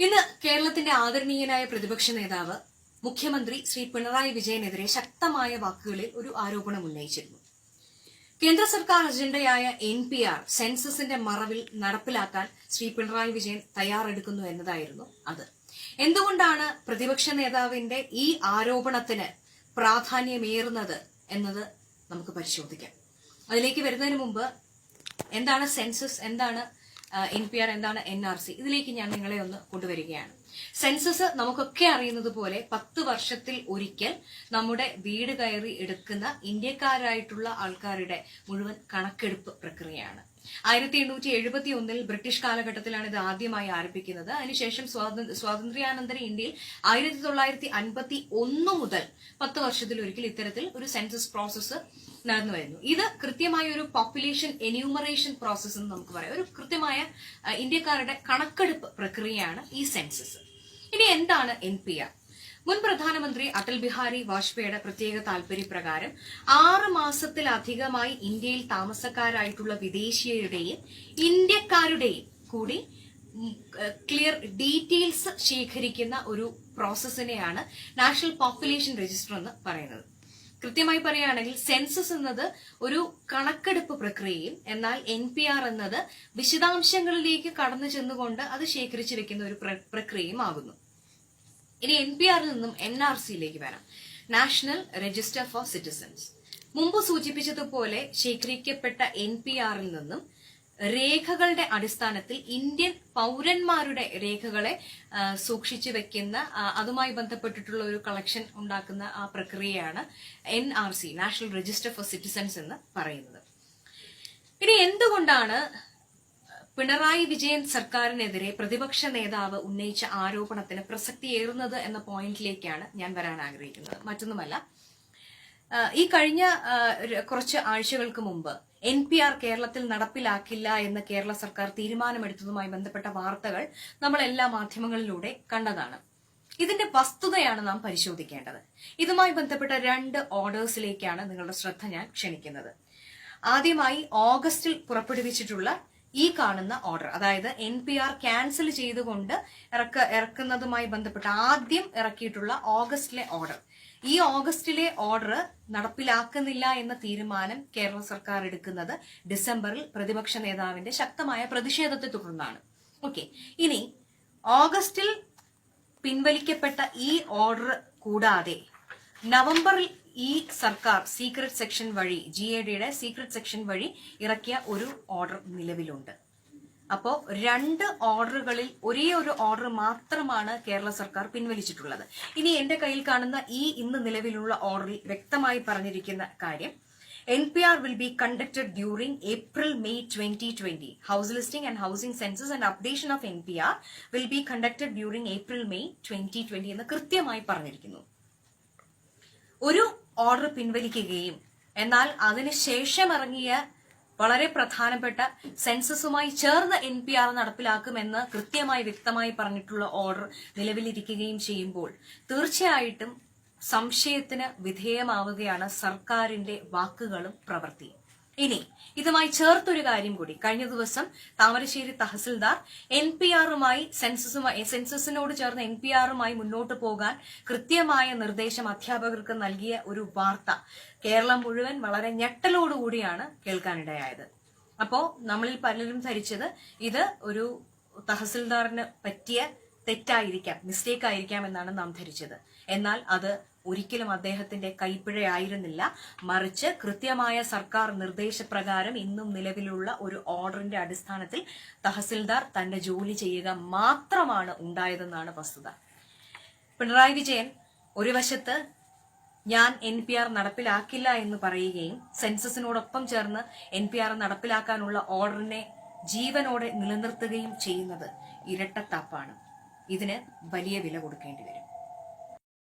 ഇന്ന് കേരളത്തിന്റെ ആദരണീയനായ പ്രതിപക്ഷ നേതാവ് മുഖ്യമന്ത്രി ശ്രീ പിണറായി വിജയനെതിരെ ശക്തമായ വാക്കുകളിൽ ഒരു ആരോപണം ഉന്നയിച്ചിരുന്നു. കേന്ദ്ര സർക്കാർ അജണ്ടയായ എൻ പി ആർ സെൻസസിന്റെ മറവിൽ നടപ്പിലാക്കാൻ ശ്രീ പിണറായി വിജയൻ തയ്യാറെടുക്കുന്നു എന്നതായിരുന്നു അത്. എന്തുകൊണ്ടാണ് പ്രതിപക്ഷ നേതാവിന്റെ ഈ ആരോപണത്തിന് പ്രാധാന്യമേറുന്നത് എന്നത് നമുക്ക് പരിശോധിക്കാം. അതിലേക്ക് വരുന്നതിന് മുമ്പ് എന്താണ് സെൻസസ് എന്താണ് എൻ പി ആർ എന്താണ് എൻ ആർ സി ഇതിലേക്ക് ഞാൻ നിങ്ങളെ ഒന്ന് കൊണ്ടുവരികയാണ്. സെൻസസ് നമുക്കൊക്കെ അറിയുന്നത് പോലെ പത്ത് വർഷത്തിൽ ഒരിക്കൽ നമ്മുടെ വീട് കയറി എടുക്കുന്ന ഇന്ത്യക്കാരായിട്ടുള്ള ആൾക്കാരുടെ മുഴുവൻ കണക്കെടുപ്പ് പ്രക്രിയയാണ്. ആയിരത്തി എണ്ണൂറ്റി എഴുപത്തി ഒന്നിൽ ബ്രിട്ടീഷ് കാലഘട്ടത്തിലാണ് ഇത് ആദ്യമായി ആരംഭിക്കുന്നത്. അതിനുശേഷം സ്വാതന്ത്ര്യ സ്വാതന്ത്ര്യാനന്തര ഇന്ത്യയിൽ ആയിരത്തി തൊള്ളായിരത്തി അൻപത്തി ഒന്ന് മുതൽ പത്ത് വർഷത്തിലൊരിക്കൽ ഇത്തരത്തിൽ ഒരു സെൻസസ് പ്രോസസ്സ് നടന്നു വരുന്നു. ഇത് കൃത്യമായ ഒരു പോപ്പുലേഷൻ എന്യൂമറേഷൻ പ്രോസസ്സ് എന്ന് നമുക്ക് പറയാം. ഒരു കൃത്യമായ ഇന്ത്യക്കാരുടെ കണക്കെടുപ്പ് പ്രക്രിയയാണ് ഈ സെൻസസ്. എന്താണ് എൻ പി ആർ? മുൻ പ്രധാനമന്ത്രി അടൽ ബിഹാരി വാജ്പേയിയുടെ പ്രത്യേക താൽപര്യപ്രകാരം ആറ് മാസത്തിലധികമായി ഇന്ത്യയിൽ താമസക്കാരായിട്ടുള്ള വിദേശീയരുടെയും ഇന്ത്യക്കാരുടെയും കൂടി ക്ലിയർ ഡീറ്റെയിൽസ് ശേഖരിക്കുന്ന ഒരു പ്രോസസ്സിനെയാണ് നാഷണൽ പോപ്പുലേഷൻ രജിസ്റ്റർ എന്ന് പറയുന്നത്. കൃത്യമായി പറയുകയാണെങ്കിൽ സെൻസസ് എന്നത് ഒരു കണക്കെടുപ്പ് പ്രക്രിയയും എന്നാൽ എൻ പി ആർ എന്നത് വിശദാംശങ്ങളിലേക്ക് കടന്നു ചെന്നുകൊണ്ട് അത് ശേഖരിച്ചു വെക്കുന്ന ഒരു പ്ര- പ്രക്രിയയും ആകുന്നു. ഇനി എൻ പി ആറിൽ നിന്നും എൻ ആർ സിയിലേക്ക് വരാം. നാഷണൽ രജിസ്റ്റർ ഫോർ സിറ്റിസൻസ് മുമ്പ് സൂചിപ്പിച്ചതുപോലെ ശേഖരിക്കപ്പെട്ട എൻ പി ആറിൽ നിന്നും രേഖകളുടെ അടിസ്ഥാനത്തിൽ ഇന്ത്യൻ പൗരന്മാരുടെ രേഖകളെ സൂക്ഷിച്ചു വെക്കുന്ന അതുമായി ബന്ധപ്പെട്ടിട്ടുള്ള ഒരു കളക്ഷൻ ഉണ്ടാക്കുന്ന ആ പ്രക്രിയയാണ് N R C national register for citizens എന്ന് പറയുന്നത്. ഇനി എന്തുകൊണ്ടാണ് പിണറായി വിജയൻ സർക്കാരിനെതിരെ പ്രതിപക്ഷ നേതാവ് ഉന്നയിച്ച ആരോപണത്തിന് പ്രസക്തിയേറുന്നത് എന്ന പോയിന്റിലേക്കാണ് ഞാൻ വരാൻ ആഗ്രഹിക്കുന്നത്. മറ്റൊന്നുമല്ല ഈ കഴിഞ്ഞ കുറച്ച് ആഴ്ചകൾക്ക് മുമ്പ് എൻ പി ആർ കേരളത്തിൽ നടപ്പിലാക്കില്ല എന്ന് കേരള സർക്കാർ തീരുമാനമെടുത്തതുമായി ബന്ധപ്പെട്ട വാർത്തകൾ നമ്മൾ എല്ലാ മാധ്യമങ്ങളിലൂടെ കണ്ടതാണ്. ഇതിന്റെ വസ്തുതയാണ് നാം പരിശോധിക്കേണ്ടത്. ഇതുമായി ബന്ധപ്പെട്ട രണ്ട് ഓർഡേഴ്സിലേക്കാണ് നിങ്ങളുടെ ശ്രദ്ധ ഞാൻ ക്ഷണിക്കുന്നത്. ആദ്യമായി ഓഗസ്റ്റിൽ പുറപ്പെടുവിച്ചിട്ടുള്ള ഈ കാണുന്ന ഓർഡർ അതായത് എൻ പി ആർ ക്യാൻസൽ ചെയ്തുകൊണ്ട് ഇറക്ക ഇറക്കുന്നതുമായി ബന്ധപ്പെട്ട് ആദ്യം ഇറക്കിയിട്ടുള്ള ഓഗസ്റ്റിലെ ഓർഡർ ഈ ഓഗസ്റ്റിലെ ഓർഡർ നടപ്പിലാക്കുന്നില്ല എന്ന തീരുമാനം കേരള സർക്കാർ എടുക്കുന്നത് ഡിസംബറിൽ പ്രതിപക്ഷ നേതാവിന്റെ ശക്തമായ പ്രതിഷേധത്തെ തുടർന്നാണ്. ഓക്കെ ഇനി ഓഗസ്റ്റിൽ പിൻവലിക്കപ്പെട്ട ഈ ഓർഡർ കൂടാതെ നവംബറിൽ ഈ സർക്കാർ സീക്രട്ട് സെക്ഷൻ വഴി ജി എ ഡിയുടെ സീക്രട്ട് സെക്ഷൻ വഴി ഇറക്കിയ ഒരു ഓർഡർ നിലവിലുണ്ട്. അപ്പോൾ രണ്ട് ഓർഡറുകളിൽ ഒരേ ഒരു ഓർഡർ മാത്രമാണ് കേരള സർക്കാർ പിൻവലിച്ചിട്ടുള്ളത്. ഇനി എന്റെ കയ്യിൽ കാണുന്ന ഈ ഇന്ന് നിലവിലുള്ള ഓർഡറിൽ വ്യക്തമായി പറഞ്ഞിരിക്കുന്ന കാര്യം N P R will be conducted during April May twenty twenty house listing and housing census and updation of N P R will be conducted during April May twenty twenty എന്ന് കൃത്യമായി പറഞ്ഞിരിക്കുന്നു. ഒരു ഓർഡർ പിൻവലിക്കുകയും. എന്നാൽ അതിനുശേഷം ഇറങ്ങിയ വളരെ പ്രധാനപ്പെട്ട സെൻസസുമായി ചേർന്ന് എൻ പി ആർ നടപ്പിലാക്കുമെന്ന് കൃത്യമായി വ്യക്തമായി പറഞ്ഞിട്ടുള്ള ഓർഡർ നിലവിലിരിക്കുകയും ചെയ്യുമ്പോൾ തീർച്ചയായിട്ടും സംശയത്തിന് വിധേയമാവുകയാണ് സർക്കാരിന്റെ വാക്കുകളും പ്രവൃത്തിയും. ഇനി ഇതുമായി ചേർത്തൊരു കാര്യം കൂടി. കഴിഞ്ഞ ദിവസം താമരശ്ശേരി തഹസിൽദാർ എൻ പി ആറുമായി സെൻസസുമായി സെൻസസിനോട് ചേർന്ന് എൻ പി ആറുമായി മുന്നോട്ട് പോകാൻ കൃത്യമായ നിർദ്ദേശം അധ്യാപകർക്ക് നൽകിയ ഒരു വാർത്ത കേരളം മുഴുവൻ വളരെ ഞെട്ടലോടുകൂടിയാണ് കേൾക്കാനിടയായത്. അപ്പോ നമ്മളിൽ പലരും ധരിച്ചത് ഇത് ഒരു തഹസിൽദാറിന് പറ്റിയ തെറ്റായിരിക്കാം മിസ്റ്റേക്ക് ആയിരിക്കാം എന്നാണ് നാം ധരിച്ചത്. എന്നാൽ അത് ഒരിക്കലും അദ്ദേഹത്തിന്റെ കൈപ്പിഴയായിരുന്നില്ല. മറിച്ച് കൃത്യമായ സർക്കാർ നിർദ്ദേശപ്രകാരം ഇന്നും നിലവിലുള്ള ഒരു ഓർഡറിന്റെ അടിസ്ഥാനത്തിൽ തഹസിൽദാർ തന്റെ ജോലി ചെയ്യുക മാത്രമാണ് ഉണ്ടായതെന്നാണ് വസ്തുത. പിണറായി വിജയൻ ഒരു വശത്ത് ഞാൻ എൻ പി ആർ നടപ്പിലാക്കില്ല എന്ന് പറയുകയും സെൻസസിനോടൊപ്പം ചേർന്ന് എൻ പി ആർ നടപ്പിലാക്കാനുള്ള ഓർഡറിനെ ജീവനോടെ നിലനിർത്തുകയും ചെയ്യുന്നത് ഇരട്ടത്താപ്പാണ്. ഇതിന് വലിയ വില കൊടുക്കേണ്ടി വരും.